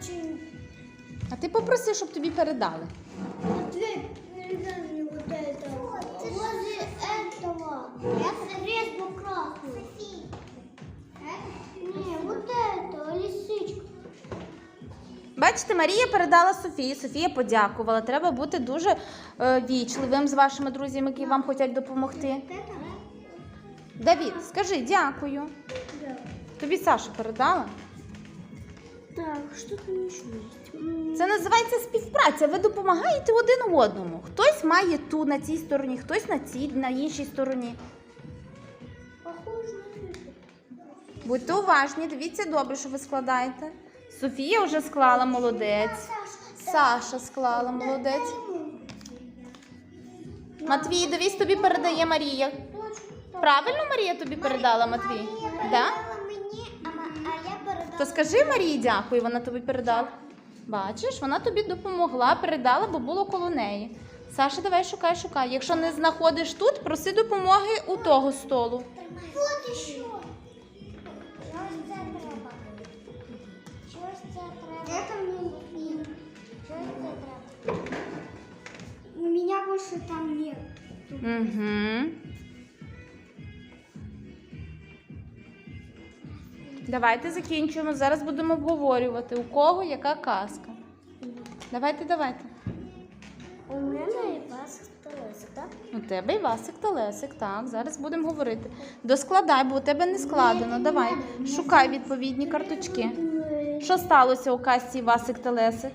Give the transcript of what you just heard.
очень... А ти попроси, щоб тобі передали. Ответь, передай мне вот это. Возле этого. Я срезну красную. Не, вот это, лисичка. Бачите, Марія передала Софії. Софія подякувала. Треба бути дуже е, вічливим з вашими друзями, які вам хочуть допомогти. Вот это? Давід, скажи дякую. Да. Тобі Саша передала. Так, что там еще Це називається співпраця. Ви допомагаєте один одному. Хтось має ту на цій стороні, хтось на цій, на іншій стороні. Будьте уважні, дивіться добре, що ви складаєте. Софія вже склала молодець. Саша склала молодець. Матвій, дивись, тобі передає Марія. Правильно Марія тобі передала, Матвій? Да? То скажи Марії дякую, вона тобі передала. Бачиш, вона тобі допомогла, передала, бо було коло неї. Саша, давай шукай, шукай. Якщо не знаходиш тут, проси допомоги у того столу. Вот еще. Чогось це треба. Чогось це треба. Чогось це треба. У меня больше там нет. Угу. Давайте закінчуємо. Зараз будемо обговорювати, у кого яка казка. Давайте, давайте. У мене і вас сталося, так? У тебе і Васик та Лесик, так. Зараз будемо говорити. Доскладай, бо у тебе не складено. Давай, шукай відповідні карточки. Що сталося у казці Васик та Лесик?